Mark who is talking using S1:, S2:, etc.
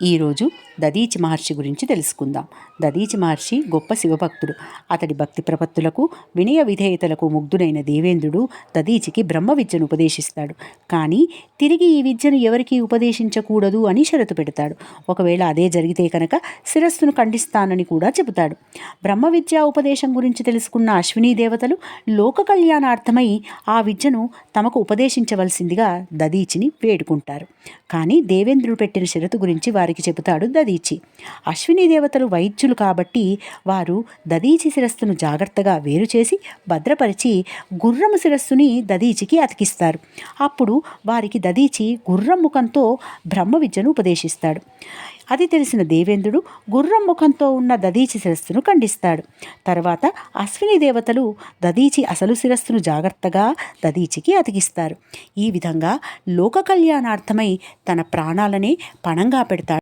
S1: ఈరోజు దదీచి మహర్షి గురించి తెలుసుకుందాం. దదీచి మహర్షి గొప్ప శివభక్తుడు. అతడి భక్తి ప్రపత్తులకు వినయ విధేయతలకు ముగ్ధుడైన దేవేంద్రుడు దదీచికి బ్రహ్మ విద్యను ఉపదేశిస్తాడు. కానీ తిరిగి ఈ విద్యను ఎవరికీ ఉపదేశించకూడదు అని షరతు పెడతాడు. ఒకవేళ అదే జరిగితే కనుక శిరస్సును ఖండిస్తానని కూడా చెబుతాడు. బ్రహ్మ విద్యా ఉపదేశం గురించి తెలుసుకున్న అశ్విని దేవతలు లోక కళ్యాణార్థమై ఆ విద్యను తమకు ఉపదేశించవలసిందిగా దదీచిని వేడుకుంటారు. కానీ దేవేంద్రుడు పెట్టిన షరతు గురించి వారికి చెబుతాడు దదీచి అశ్విని దేవతలు వైద్యులు కాబట్టి వారు దదీచి శిరస్సును జాగ్రత్తగా వేరు చేసి భద్రపరిచి గుర్రము శిరస్సుని దదీచికి అతికిస్తారు. అప్పుడు వారికి దదీచి గుర్రం ముఖంతో బ్రహ్మ విద్యను ఉపదేశిస్తాడు. అది తెలిసిన దేవేంద్రుడు గుర్రం ముఖంతో ఉన్న దదీచి శిరస్సును ఖండిస్తాడు. తర్వాత అశ్విని దేవతలు దదీచి అసలు శిరస్సును జాగ్రత్తగా దదీచికి అతికిస్తారు. ఈ విధంగా లోక కళ్యాణార్థమై తన ప్రాణాలనే పణంగా పెడతాడు.